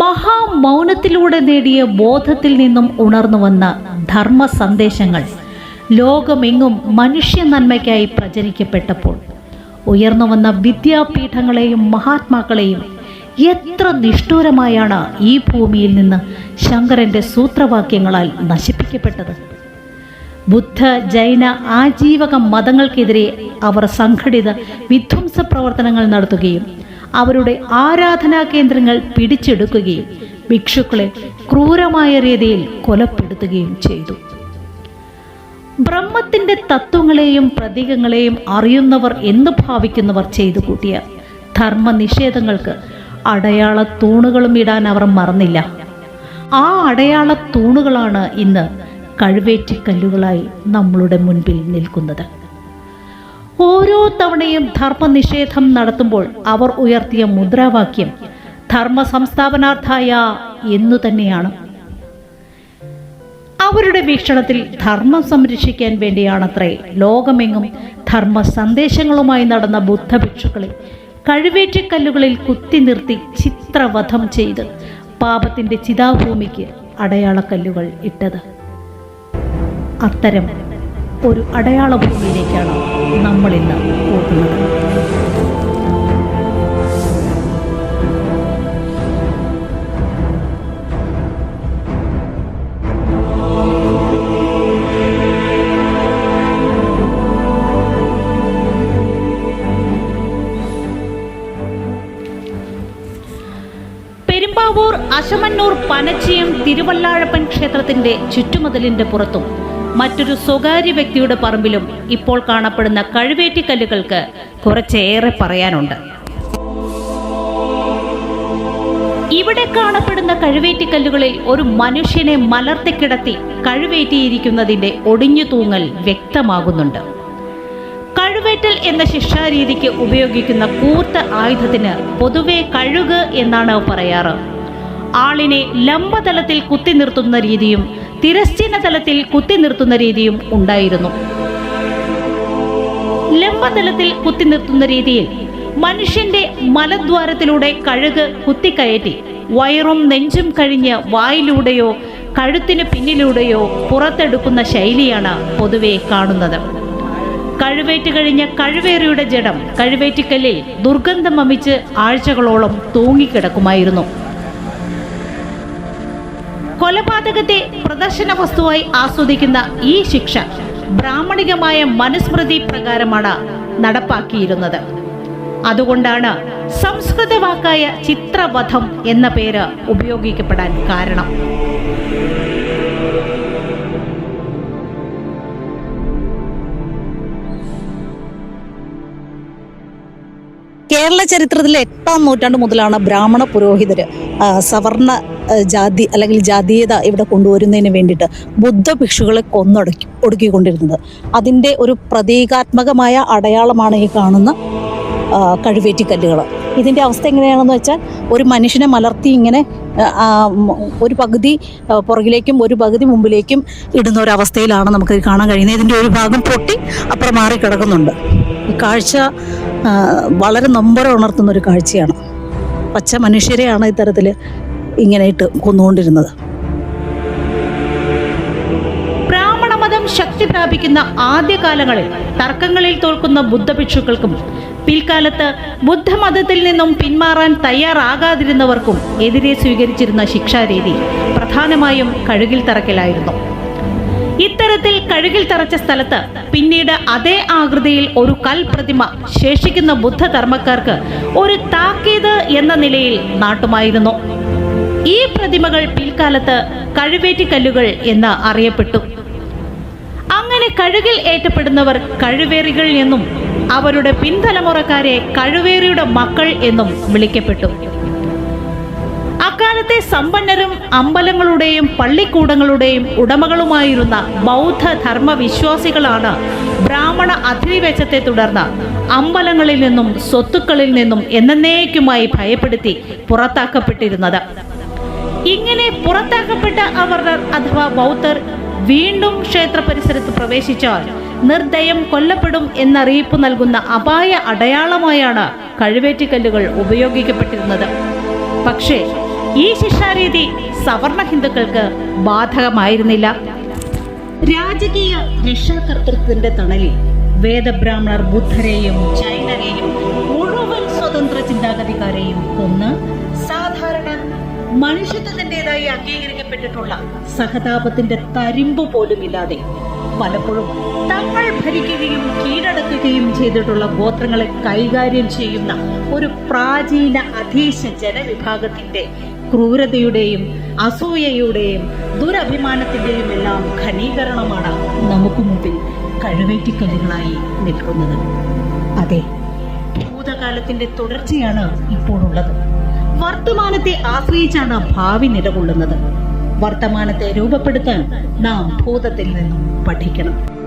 മഹാമൗനത്തിലൂടെ നേടിയ ബോധത്തിൽ നിന്നും ഉണർന്നു വന്ന ധർമ്മ സന്ദേശങ്ങൾ ലോകമെങ്ങും മനുഷ്യ നന്മയ്ക്കായി പ്രചരിക്കപ്പെട്ടപ്പോൾ ഉയർന്നു വന്ന വിദ്യാപീഠങ്ങളെയും മഹാത്മാക്കളെയും എത്ര നിഷ്ഠൂരമായാണ് ഈ ഭൂമിയിൽ നിന്ന് ശങ്കരന്റെ സൂത്രവാക്യങ്ങളാൽ നശിപ്പിക്കപ്പെട്ടത്. ബുദ്ധ ജൈന ആജീവക മതങ്ങൾക്കെതിരെ അവർ സംഘടിത വിധ്വംസ പ്രവർത്തനങ്ങൾ നടത്തുകയും അവരുടെ ആരാധനാ കേന്ദ്രങ്ങൾ പിടിച്ചെടുക്കുകയും ഭിക്ഷുക്കളെ ക്രൂരമായ രീതിയിൽ കൊലപ്പെടുത്തുകയും ചെയ്തു. ബ്രഹ്മത്തിന്റെ തത്വങ്ങളെയും പ്രതീകങ്ങളെയും അറിയുന്നവർ എന്ന് ഭാവിക്കുന്നവർ ചെയ്തു കൂട്ടിയ ധർമ്മ നിഷേധങ്ങൾക്ക് അടയാള തൂണുകളും ഇടാൻ അവർ മറന്നില്ല. ആ അടയാള തൂണുകളാണ് ഇന്ന് കഴുവേറ്റിക്കല്ലുകളായി നമ്മളുടെ മുൻപിൽ നിൽക്കുന്നത്. ഓരോ തവണയും ധർമ്മനിഷേധം നടത്തുമ്പോൾ അവർ ഉയർത്തിയ മുദ്രാവാക്യം ധർമ്മ സംസ്ഥാപനാർത്ഥായ എന്നു തന്നെയാണ്. അവരുടെ വീക്ഷണത്തിൽ ധർമ്മം സംരക്ഷിക്കാൻ വേണ്ടിയാണത്രേ ലോകമെങ്ങും ധർമ്മ സന്ദേശങ്ങളുമായി നടന്ന ബുദ്ധഭിക്ഷുക്കളെ കഴിവേറ്റക്കല്ലുകളിൽ കുത്തി നിർത്തി ചിത്രവധം ചെയ്ത് പാപത്തിന്റെ ചിതാഭൂമിക്ക് അടയാളക്കല്ലുകൾ ഇട്ടത്. അത്തരം ഒരു അടയാള നമ്മൾ ഇന്ന് പെരുമ്പാവൂർ അശമന്നൂർ പനച്ചിയം തിരുവല്ലാഴപ്പൻ ക്ഷേത്രത്തിന്റെ ചുറ്റുമതിലിന്റെ പുറത്തും മറ്റൊരു സ്വകാര്യ വ്യക്തിയുടെ പറമ്പിലും ഇപ്പോൾ കാണപ്പെടുന്ന കഴുവേറ്റിക്കല്ലുകൾക്ക് കുറച്ചേറെ പറയാനുണ്ട്. ഇവിടെ കാണപ്പെടുന്ന കഴുവേറ്റിക്കല്ലുകളിൽ ഒരു മനുഷ്യനെ മലർത്തിക്കിടത്തി കഴുവേറ്റിയിരിക്കുന്നതിന്റെ ഒടിഞ്ഞു തൂങ്ങൽ വ്യക്തമാകുന്നുണ്ട്. കഴുവേറ്റൽ എന്ന ശിക്ഷാരീതിക്ക് ഉപയോഗിക്കുന്ന കൂർത്ത ആയുധത്തിന് പൊതുവെ കഴുക് എന്നാണ് പറയാറ്. ആളിനെ ലംബതലത്തിൽ കുത്തി നിർത്തുന്ന രീതിയും തിരശ്ചീന തലത്തിൽ കുത്തി നിർത്തുന്ന രീതിയും ഉണ്ടായിരുന്നു. ലംബതലത്തിൽ കുത്തി നിർത്തുന്ന രീതിയിൽ മനുഷ്യന്റെ മലദ്വാരത്തിലൂടെ കഴുക് കുത്തിക്കയറ്റി വയറും നെഞ്ചും കഴിഞ്ഞ് വായിലൂടെയോ കഴുത്തിന് പിന്നിലൂടെയോ പുറത്തെടുക്കുന്ന ശൈലിയാണ് പൊതുവെ കാണുന്നത്. കഴുവേറ്റ് കഴിഞ്ഞ കഴുവേറിയുടെ ജഡം കഴുവേറ്റിക്കല്ലിൽ ദുർഗന്ധം അമിച്ച് ആഴ്ചകളോളം തൂങ്ങിക്കിടക്കുമായിരുന്നു. കൊലപാതകത്തെ പ്രദർശന വസ്തുവായി ആസ്വദിക്കുന്ന ഈ ശിക്ഷ ബ്രാഹ്മണികമായ മനുസ്മൃതി പ്രകാരമാണ് നടപ്പാക്കിയിരുന്നത്. അതുകൊണ്ടാണ് സംസ്കൃത വാക്കായ ചിത്രവധം എന്ന പേര് ഉപയോഗിക്കപ്പെടാൻ കാരണം. കേരള ചരിത്രത്തിലെ എട്ടാം നൂറ്റാണ്ട് മുതലാണ് ബ്രാഹ്മണ പുരോഹിതർ സവർണ ജാതി അല്ലെങ്കിൽ ജാതീയത ഇവിടെ കൊണ്ടുവരുന്നതിന് വേണ്ടിയിട്ട് ബുദ്ധ ഭിക്ഷുകളെ കൊന്നൊടുക്കി ഒടുക്കിക്കൊണ്ടിരുന്നത്. അതിന്റെ ഒരു പ്രതീകാത്മകമായ അടയാളമാണ് ഈ കാണുന്ന കഴുവേറ്റിക്കല്ലുകൾ ഇതിന്റെ അവസ്ഥ എങ്ങനെയാണെന്ന് വെച്ചാൽ ഒരു മനുഷ്യനെ മലർത്തി ഇങ്ങനെ ഒരു പകുതി പുറകിലേക്കും ഒരു പകുതി മുമ്പിലേക്കും ഇടുന്ന ഒരു അവസ്ഥയിലാണ് നമുക്ക് കാണാൻ കഴിയുന്നത്. ഇതിന്റെ ഒരു ഭാഗം പൊട്ടി അപ്പുറം മാറി കിടക്കുന്നുണ്ട് കാഴ്ച വളരെ നമ്പര ഉണർത്തുന്ന ഒരു കാഴ്ചയാണ്. പച്ച മനുഷ്യരെയാണ് ഇത്തരത്തിൽ ഇങ്ങനെ ഇട്ട് കൊന്നുകൊണ്ടിരുന്നത്. ബ്രാഹ്മണമതം ശക്തി പ്രാപിക്കുന്ന ആദ്യകാലങ്ങളിൽ തർക്കങ്ങളിൽ തോൽക്കുന്ന ബുദ്ധഭിക്ഷുക്കൾക്കും പിൽക്കാലത്ത് ബുദ്ധമതത്തിൽ നിന്നും പിന്മാറാൻ തയ്യാറാകാതിരുന്നവർക്കും എതിരെ സ്വീകരിച്ചിരുന്ന ശിക്ഷാരീതി പ്രധാനമായും കഴുകിൽ തറക്കലായിരുന്നു. ഇത്തരത്തിൽ കഴുകിൽ തറച്ച സ്ഥലത്ത് പിന്നീട് അതേ ആകൃതിയിൽ ഒരു കൽപ്രതിമ ശേഷിക്കുന്ന ബുദ്ധധർമ്മക്കാർക്ക് ഒരു താക്കീത് എന്ന നിലയിൽ നാട്ടുമായിരുന്നു. ഈ പ്രതിമകൾ പിൽക്കാലത്ത് കഴുവേറ്റിക്കല്ലുകൾ എന്ന് അറിയപ്പെട്ടു. അങ്ങനെ കഴുകിൽ ഏറ്റപ്പെടുന്നവർ കഴുവേറികൾ എന്നും അവരുടെ പിൻതലമുറക്കാരെ കഴുവേറിയുടെ മക്കൾ എന്നും വിളിക്കപ്പെട്ടു. അക്കാലത്തെ സമ്പന്നരും അമ്പലങ്ങളുടെയും പള്ളിക്കൂടങ്ങളുടെയും ഉടമകളുമായിരുന്ന ബൗദ്ധ ധർമ്മ വിശ്വാസികളാണ് ബ്രാഹ്മണ അധിനിവേശത്തെ തുടർന്ന് അമ്പലങ്ങളിൽ നിന്നും സ്വത്തുക്കളിൽ നിന്നും എന്നേക്കുമായി ഭയപ്പെടുത്തി പുറത്താക്കപ്പെട്ടിരുന്നത്. ഇങ്ങനെ പുറത്താക്കപ്പെട്ട അവർ അഥവാ ബൗദ്ധർ വീണ്ടും ക്ഷേത്ര പരിസരത്ത് പ്രവേശിച്ചാൽ നിർദ്ദയം കൊല്ലപ്പെടും എന്നറിയിപ്പ് നൽകുന്ന അപായ അടയാളമായാണ് കഴിവേറ്റിക്കല്ലുകൾ ഉപയോഗിക്കപ്പെട്ടിരുന്നത്. പക്ഷേ ഈ ശിക്ഷാരീതി സവർണ ഹിന്ദുക്കൾക്ക് ബാധകമായിരുന്നില്ല. രാജകീയ രക്ഷാകർത്തൃത്വത്തിന്റെ തണലിൽ വേദബ്രാഹ്മണർ ബുദ്ധരെയും ജൈനരെയും മുഴുവൻ സ്വതന്ത്ര ചിന്താഗതിക്കാരെയും കൊന്ന് സാധാരണ മനുഷ്യത്വത്തിന്റെതായി അംഗീകരിക്കപ്പെട്ടിട്ടുള്ള സഹതാപത്തിന്റെ തരിമ്പ് പോലുമില്ലാതെ പലപ്പോഴും തങ്ങൾ ഭരിക്കുകയും കീഴടക്കുകയും ചെയ്തിട്ടുള്ള ഗോത്രങ്ങളെ കൈകാര്യം ചെയ്യുന്ന ഒരു പ്രാചീന അധീശ ജനവിഭാഗത്തിന്റെ ക്രൂരതയുടെയും അസൂയയുടെയും ദുരഭിമാനത്തിന്റെയും എല്ലാം ഘനീകരണമാണ് നമുക്ക് മുമ്പിൽ കഴുവേറ്റിക്കല്ലുകളായി നിൽക്കുന്നത്. അതെ ഭൂതകാലത്തിന്റെ തുടർച്ചയാണ് ഇപ്പോഴുള്ളത്. വർത്തമാനത്തെ ആശ്രയിച്ചാണ് ഭാവി നിലകൊള്ളുന്നത്. വർത്തമാനത്തെ രൂപപ്പെടുത്താൻ നാം ഭൂതത്തിൽ നിന്നും പഠിക്കണം.